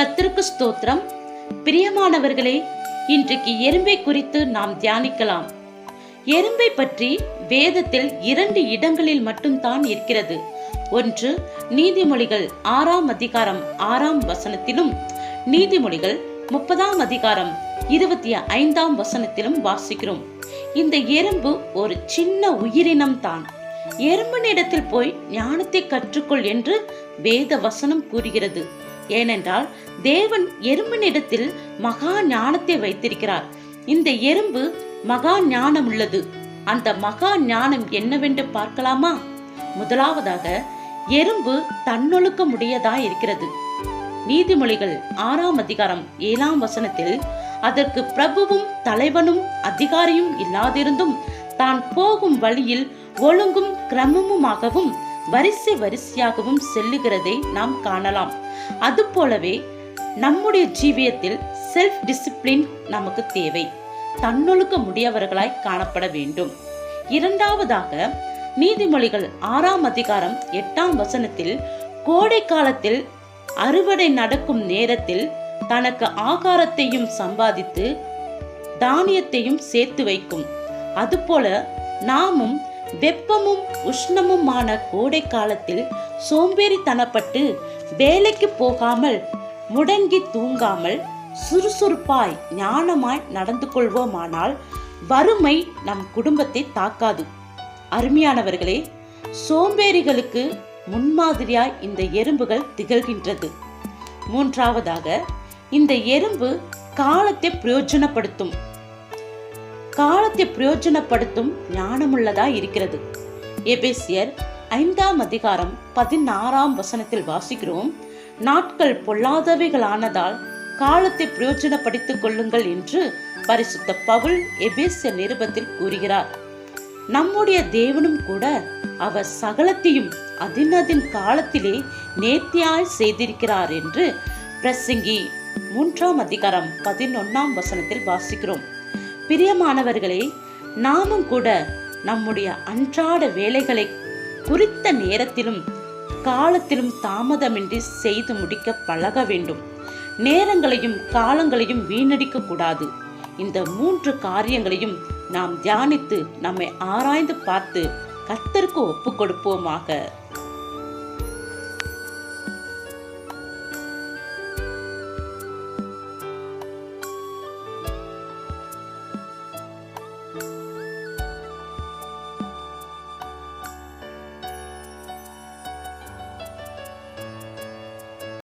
கத்திற்கு ஸ்தோத்திரம். பிரியமானவர்களே இன்றைக்கு எறும்பை குறித்து நாம் தியானிக்கலாம். எறும்பை பற்றி வேதத்தில் இரண்டு இடங்களில் மட்டும்தான் இருக்கிறது. ஒன்று நீதிமொழிகள் ஆறாம் அதிகாரம் ஆறாம் வசனத்திலும் நீதிமொழிகள் முப்பதாம் அதிகாரம் இருபத்தி ஐந்தாம் வசனத்திலும் வாசிக்கிறோம். இந்த எறும்பு ஒரு சின்ன உயிரினம் தான். எறும்பினிடத்தில் போய் ஞானத்தை கற்றுக்கொள் என்று வேத வசனம் கூறுகிறது. ஏனென்றால் தேவன் எறும்பினிடத்தில் மகா ஞானத்தை வைத்திருக்கிறார். இந்த எறும்பு மகா ஞானம் உள்ளது அந்த மகா ஞானம் என்னவென்று பார்க்கலாமா? முதலாவதாக எறும்பு தன்னொழுக்க முடியதா இருக்கிறது. நீதிமொழிகள் ஆறாம் அதிகாரம் ஏழாம் வசனத்தில் அதற்கு பிரபுவும் தலைவனும் அதிகாரியும் இல்லாதிருந்தும் தான் போகும் வழியில் ஒழுங்கும் கிரமமுமாகவும் வரிசை வரிசையாகவும் செல்லுகிறதை நாம் காணலாம். அதுபோலவே நம்முடைய ஜீவியத்தில் செல்ஃப் டிசிப்ளின் நமக்கு தேவை. தன்னொழுக்க முடியவர்களாய் காணப்பட வேண்டும். இரண்டாவதாக நீதிமொழிகள் ஆறாம் அதிகாரம் எட்டாம் வசனத்தில் கோடை காலத்தில் அறுவடை நடக்கும் நேரத்தில் தனக்கு ஆகாரத்தையும் சம்பாதித்து தானியத்தையும் சேர்த்து வைக்கும். அதுபோல நாமும் வெப்பமும் உஷ்ணமுமான கோடை காலத்தில் சோம்பேறித்தனப்பட்டு வேலைக்கு போகாமல் முடங்கி தூங்காமல் சுறுசுறுப்பாய் ஞானமாய் நடந்து கொள்வோமானால் வறுமை நம் குடும்பத்தை தாக்காது. அருமையானவர்களே சோம்பேறிகளுக்கு முன்மாதிரியாய் இந்த எறும்புகள் திகழ்கின்றது. மூன்றாவதாக இந்த எறும்பு காலத்தை பிரயோஜனப்படுத்தும். காலத்தை பிரயோஜனப்படுத்தும் ஞானமுள்ளதா இருக்கிறது. எபேசியர் ஐந்தாம் அதிகாரம் பதினாறாம் வசனத்தில் வாசிக்கிறோம் நாட்கள் பொல்லாதவைகளானதால் காலத்தை பிரயோஜனப்படுத்திக் கொள்ளுங்கள் என்று பரிசுத்த பவுல் எபேசிய நிருபத்தில் கூறுகிறார். நம்முடைய தேவனும் கூட அவர் சகலத்தையும் அதினதின் காலத்திலே நேர்த்தியாய் செய்திருக்கிறார் என்று பிரசங்கி மூன்றாம் அதிகாரம் பதினொன்னாம் வசனத்தில் வாசிக்கிறோம். பிரியமானவர்களே நாமும் கூட நம்முடைய அன்றாட வேலைகளை குறித்த நேரத்திலும் காலத்திலும் தாமதமின்றி செய்து முடிக்க பழக வேண்டும். நேரங்களையும் காலங்களையும் வீணடிக்க கூடாது. இந்த மூன்று காரியங்களையும் நாம் தியானித்து நம்மை ஆராய்ந்து பார்த்து கர்த்தருக்கு ஒப்பு கொடுப்போமாக.